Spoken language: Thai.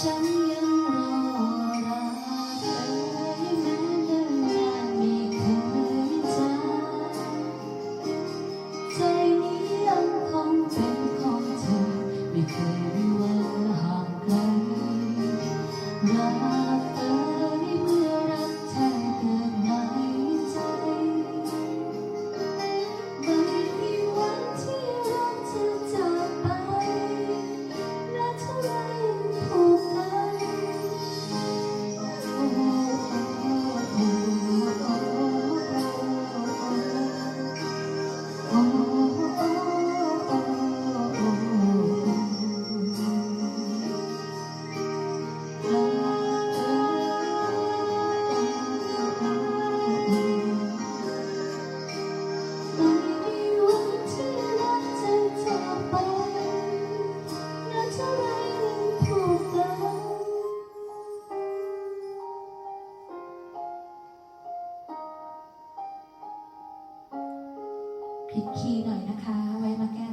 참 อีกคีย์หน่อยนะคะ ไว้มาแก้